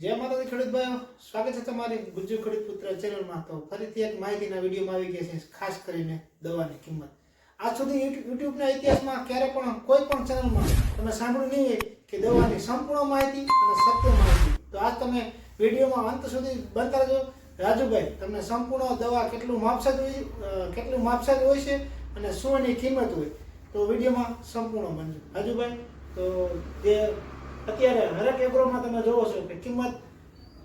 જય માતાજી ખેડૂત ભાઈઓ, સ્વાગત છે તમારી ગુજ્જુ ખેડૂત પુત્ર ચેનલમાં. તો ફરીથી એક માહિતીના વિડીયોમાં આવી ગયા છે, ખાસ કરીને દવાની કિંમત. આજ સુધી યુટ્યુબના ઇતિહાસમાં ક્યારે પણ કોઈ પણ ચેનલમાં તમે સાંભળ્યું નહીં કે દવાની સંપૂર્ણ માહિતી અને સત્ય માહિતી. તો આજ તમે વિડીયોમાં અંત સુધી બનતા રહેજો. રાજુભાઈ, તમને સંપૂર્ણ દવા કેટલું માપસાદ હોય કેટલું માપસાદ હોય છે અને શું એની કિંમત હોય. તો વિડીયોમાં સંપૂર્ણ બનજો. રાજુભાઈ, તો જે અત્યારે હરેક એગ્રોમાં તમે જોવો છો કે કિંમત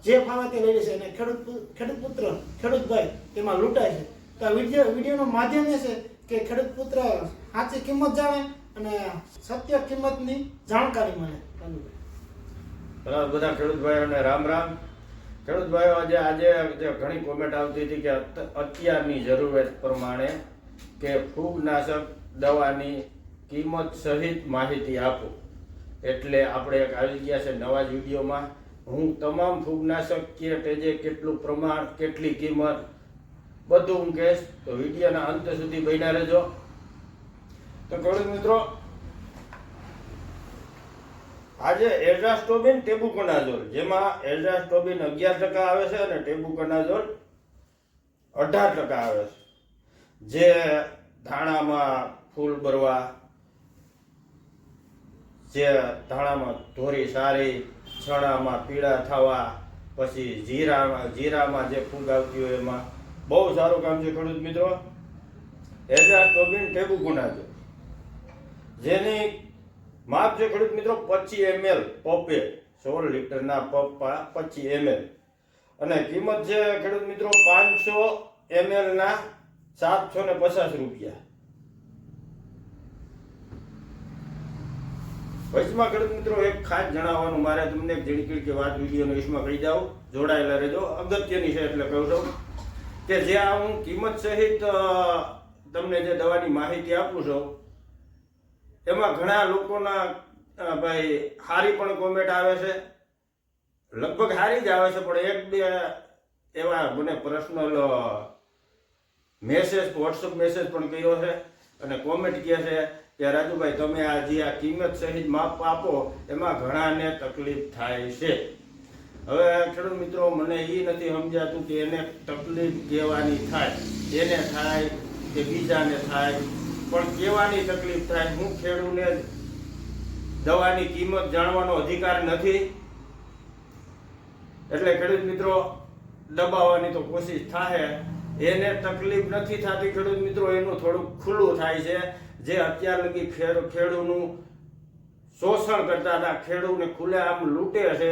જે ફાવે તે લઈ છે અને ખેડૂત ખેડૂત પુત્ર ખેડૂત ભાઈ તેમાં લૂંટાય છે. તો આ વીડિયો વિડીયોનું માધ્યમ એ છે કે ખેડૂત પુત્ર સાચી કિંમત જાણે અને સત્ય કિંમતની જાણકારી મળે. બરાબર બધા ખેડૂત ભાઈઓને રામ રામ. ખેડૂત ભાઈઓ આજે આજે ઘણી કોમેન્ટ આવતી હતી કે અત્યારની જરૂરિયાત પ્રમાણે કે ફૂગનાશક દવાની કિંમત સહિત માહિતી આપો. એટલે આપણે આવી ગયા છે નવા જ વિડીયોમાં. હું તમામ ફૂગનાશક કે તેજે કેટલું પ્રમાણ, કેટલી કિંમત, બધું હું કહીશ. તો વિડીયોના અંત સુધી બન્યા રહેજો. તો ખેડૂત મિત્રો, આજે એઝાસ્ટોબિન ટેબુકોનાઝોલ, જેમાં એઝાસ્ટોબિન અગિયાર ટકા આવે છે અને ટેબુકોનાઝોલ અઢાર ટકા આવે છે. જે ધાણામાં ફૂલ ભરવા જે ધાણામાં ધોરી, સારી ચણામાં પીળા થવા, પછી જીરામાં જીરામાં જે ફૂગ આવતી હોય એમાં. બહુ સારું કામ છે ખેડૂત મિત્રો. ટેબુ ટેબુકોનાઝોલ જેની માપ છે ખેડૂત મિત્રો પચીસ એમએલ પપે, સોળ લીટરના પપ્પા પચીસ એમએલ. અને કિંમત છે ખેડૂત મિત્રો પાંચસો એમએલના સાતસો ને પચાસ રૂપિયા. વચમાં ખેડૂત મિત્રો એક ખાસ જણાવવાનું, મારે તમને એક ઝીણકી કે વાત વિડીયોનો ઈસમાં કહી જાઉં જોડાયેલા રહેજો. અગત્યની છે એટલે કહું છું કે જે આ હું કિંમત સહિત તમને જે દવાની માહિતી આપું છું, એમાં ઘણા લોકોના ભાઈ હારી પણ કોમેન્ટ આવે છે. લગભગ હારી જ આવે છે, પણ એક બે એવા મને પર્સનલ મેસેજ વોટ્સઅપ મેસેજ પણ કર્યો છે અને કોમેન્ટ કહે છે. કે રાજુભાઈ, તમે આ જે આ કિંમત સહિત માપ આપો, એમાં ઘણાને તકલીફ થાય છે. હવે ખેડૂત મિત્રો, મને એ નથી સમજાતું કે એને તકલીફ કહેવાની થાય. એને થાય કે બીજાને થાય. પણ કહેવાની તકલીફ થાય? હું ખેડૂને દવાની કિંમત જાણવાનો અધિકાર નથી. એટલે ખેડૂત મિત્રો, દબાવવાની તો કોશિશ થાય એને તકલીફ નથી થતી ખેડૂત મિત્રો, એનું થોડુંક ખુલ્લું થાય છે. જે અત્યાર લગી ખેડ, ખેડૂનું શોષણ કરતા હતા, ખેડૂને ખુલ્લે આમ લૂંટે છે,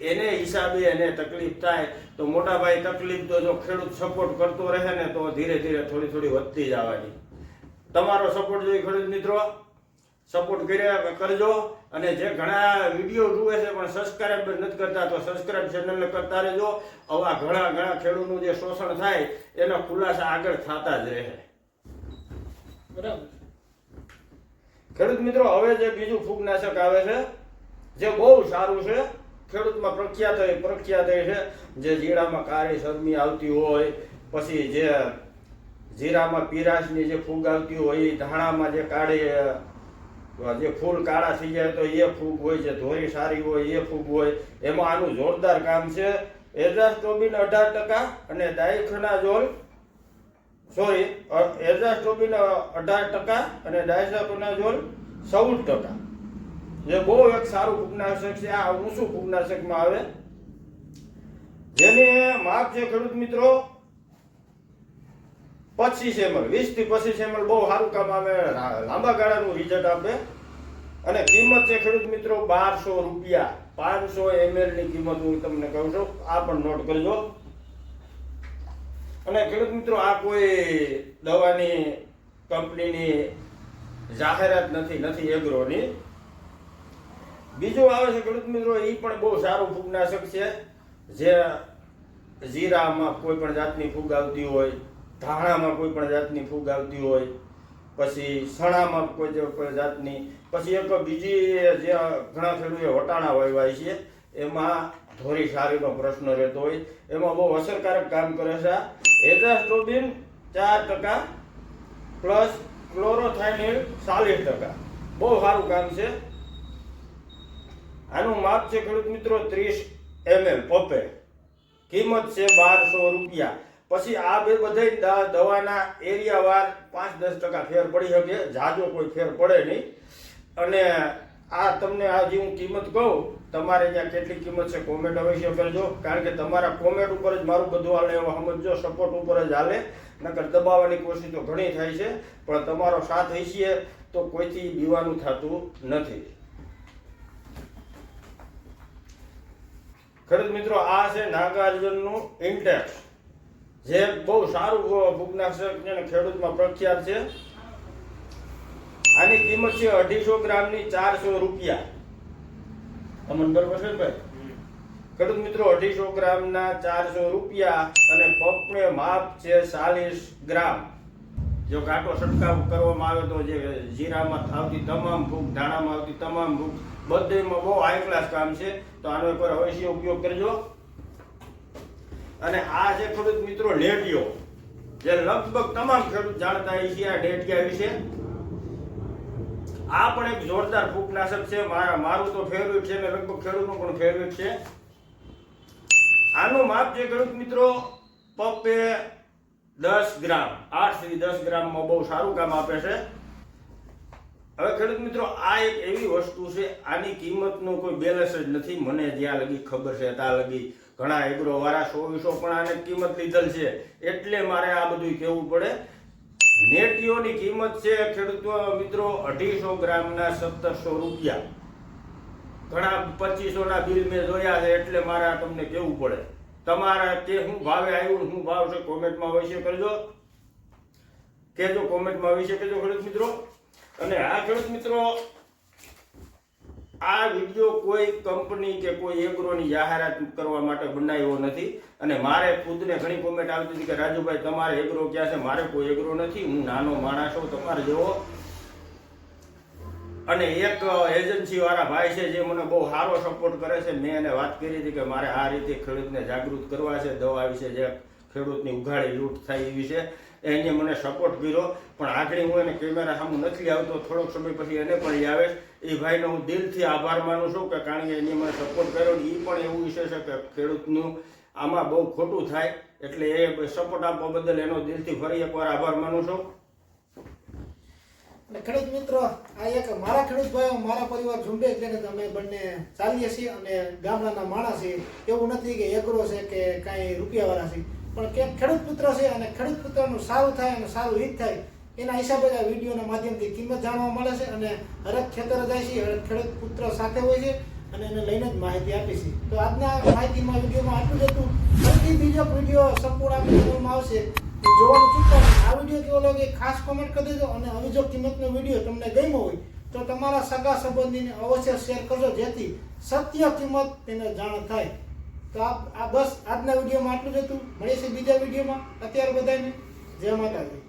એને હિસાબે એને તકલીફ થાય. તો મોટા ભાઈ, તકલીફ તો જો ખેડૂત સપોર્ટ કરતો રહે ને, તો ધીરે ધીરે થોડી થોડી વધતી જવાની. તમારો સપોર્ટ જોઈએ ખેડૂત મિત્રો? સપોર્ટ કર્યા કરજો. અને જે ઘણા વીડિયો જુએ છે પણ સબસ્ક્રાઇબ નથી કરતા તો સબસ્ક્રાઇબ ચેનલને કરતા રહેજો. આવા ઘણા ઘણા ખેડૂતનું જે શોષણ થાય એનો ખુલાસા આગળ થતા જ રહે. બરાબર. ખેડૂત મિત્રો હવે જે બીજું ફૂગનાશક આવે છે જે બહુ સારું છે ખેડૂતમાં પ્રખ્યાત હોય પ્રખ્યાત હોય છે જે જીરામાં કાળી શરમી આવતી હોય પછી જે જીરામાં પીરાશની જે ફૂગ આવતી હોય એ ધાણામાં જે કાળી જે ફૂલ કાળા થઈ જાય તો એ ફૂગ હોય છે, ધોરી સારી હોય, એ ફૂગ હોય. એમાં આનું જોરદાર કામ છે. એઝાસ્ટોબિન અઢાર ટકા અને ડાયખનાઝોલ સોરી એઝાસ્ટોબિન અઢાર ટકા અને ડાયસાકોનાઝોલ ચૌદ ટકા. જે બહુ એક સારું ફૂગનાશક છે, આ ઊંચું ફૂગનાશકમાં આવે. જેની માપ છે ખેડૂત મિત્રો પચીસ એમએલ વીસથી પચીસ એમએલ બહુ સારું કામ આવે લાંબા ગાળાનું રિઝલ્ટ આપે. અને કિંમત છે ખેડૂત મિત્રો બારસો રૂપિયા. પાંચસો એમએલની કિંમત હું તમને કહું છું. આ પણ નોટ કરજો. અને ખેડૂત મિત્રો, આ કોઈ દવાની કંપનીની જાહેરાત નથી નથી એગ્રોની બીજું આવે છે ખેડૂત મિત્રો એ પણ બહુ સારું ફૂગનાશક છે. જે જીરામાં કોઈ પણ જાતની ફૂગ આવતી હોય ધાણામાં કોઈ પણ જાતની ફૂગ આવતી હોય, પછી સણામાં કોઈ કોઈ જાતની, પછી એક બીજી જે ઘણા ખેડૂતો વટાણા વાવ્યા છે, એમાં ધોરી સારીનો પ્રશ્ન રહેતો હોય. એમાં બહુ અસરકારક કામ કરે છે. એઝાસ્ટોબિન ચાર ટકા પ્લસ ક્લોરોથાઇનિલ ચાલીસ ટકા. બહુ સારું કામ છે. આનું માપ છે ખેડૂત મિત્રો ત્રીસ એમએલ પપે કિંમત છે બારસો રૂપિયા. પછી આ બે બધા દવાના એરિયાવાર પાંચ દસ ટકા ફેર પડી શકે, જાજો કોઈ ફેર પડે નહીં. અને આ તમને આ જે હું કિંમત કહું, તમારે ત્યાં કેટલી કિંમત છે કોમેન્ટ અવશ્ય કરજો. કારણ કે તમારા કોમેન્ટ ઉપર જ મારું બધું હાલે, એવા સમજો સપોર્ટ ઉપર જ હાલે. નકર દબાવવાની કોશિશ તો ઘણી થાય છે, પણ તમારો સાથ હશે તો કોઈથી બીવાનું થતું નથી. ખરેખર મિત્રો, આ છે નાગાર્જુનનું ઇન્ટેક્સ જે બહુ સારું ફૂગનાશક છે ખેડૂતમાં પ્રખ્યાત છે, આની કિંમત છે અઢીસો ગ્રામની ચારસો રૂપિયા. તમને બરોબર છે ભાઈ? ખેડૂત મિત્રો, અઢીસો ગ્રામના ચારસો રૂપિયા અને પપને માપ છે ચાલીસ ગ્રામ. જો કાંટો છંટકાવ કરવામાં આવે તો જે જીરામાં આવતી તમામ ભૂખ, ધાણામાં આવતી તમામ ભૂખ, બધેમાં બહુ હાઈ ક્લાસ કામ છે, તો આનો પર અવશ્ય ઉપયોગ કરજો. અને આ જે ખેડૂત મિત્રો નેટિયો જે લગભગ તમામ ખેડૂત જાણતા હોય છે આ ડેટિયા વિશે, આ પણ એક જોરદાર ફૂગનાશક છે. મારા મારું તો ફેવરિટ છે ને લગભગ ખેડૂતનું પણ ફેવરિટ છે. આનું માપ જે ખેડૂત મિત્રો પપ્પે દસ ગ્રામ, આઠથી દસ ગ્રામમાં બહુ સારું કામ આપે છે. હવે ખેડૂત મિત્રો, આ એક એવી વસ્તુ છે, આની કિંમતનો કોઈ બેલેન્સ જ નથી. મને જ્યાં લગી ખબર છે, ત્યાં લગી ઘણા એગ્રો વાળા સોવીસો પણ આને કિંમત લીધેલ છે. એટલે મારે આ બધું કહેવું પડે. નેટીઓની કિંમત છે, ખેડૂતો મિત્રો, અઢીસો ગ્રામના સત્તરસો રૂપિયા. ઘણા પચીસોના બિલ મેં જોયા છે, એટલે મારે તમને કેવું પડે. તમારા કે શું ભાવે આવ્યું શું ભાવ છે, કોમેન્ટમાં અવશ્ય કરજો. કહેજો કોમેન્ટમાં અવશ્ય કહેજો ખેડૂત મિત્રો. અને આ ખેડૂત મિત્રો આ વીડિયો કોઈ કંપની કે કોઈ એગ્રોની જાહેરાત કરવા માટે બનાવ્યો નથી. અને મારે ખુદને ઘણી કોમેન્ટ આવતી હતી કે રાજુભાઈ, તમારે એગ્રો ક્યાં છે? મારે કોઈ એગ્રો નથી. હું નાનો માણસ છું, તમારે જેવો અને એક એજન્સી વાળા ભાઈ છે જે મને બહુ સારો સપોર્ટ કરે છે. મેં એને વાત કરી હતી કે મારે આ રીતે ખેડૂતને જાગૃત કરવા છે, દવા વિશે જે ખેડૂતની ઉઘાડી લૂંટ થાય એવી છે. એને મને સપોર્ટ કર્યો. પણ આગળ હું એને કેમેરા સામે નથી આવતો. થોડોક સમય પછી એને પણ આવે એ ભાઈનો હું દિલથી આભાર માનું છું કે કારણ કે એને મને સપોર્ટ કર્યો એ પણ એવું વિશે છે કે ખેડૂતનું આમાં બહુ ખોટું થાય. એટલે એ સપોર્ટ આપવા બદલ એનો દિલથી ફરી એકવાર આભાર માનું છું. અને ખેડૂત મિત્રો, આ એક મારા ખેડૂત ભાઈઓ, મારા પરિવાર ઝુંબે એટલે અમે બંને ચાલીએ છીએ અને ગામડાના માણસ છીએ. એવું નથી કે એકરો છે કે કાંઈ રૂપિયાવાળા છે. પણ કે ખેડૂત પુત્ર છે અને ખેડૂત પુત્રનું સારું થાય અને સારું હિત થાય, એના હિસાબે આ વિડીયોના માધ્યમથી કિંમત જાણવા મળે છે અને હરેક ખેતર જાય છે, હરેક ખેડૂત પુત્ર સાથે હોય છે અને એને લઈને જ માહિતી આપી છે. તો આજના માહિતીમાં, વિડીયોમાં આટલું જ હતું. ફરીથી બીજો વીડિયો સંપૂર્ણ આપણી ચેનલમાં આવશે. જોવાનું ચૂકતા આ વીડિયો કેવો લાગે ખાસ કોમેન્ટ કરી દેજો અને હવે જો કિંમતનો વીડિયો તમને ગમ્યો હોય, તો તમારા સગા સંબંધીને અવશ્ય શેર કરજો જેથી સત્ય કિંમત તેને જાણ થાય. તો આ બસ આજના વિડીયોમાં આટલું જ હતું. મળીશું બીજા વિડીયોમાં. અત્યારે બધાને જય માતાજી.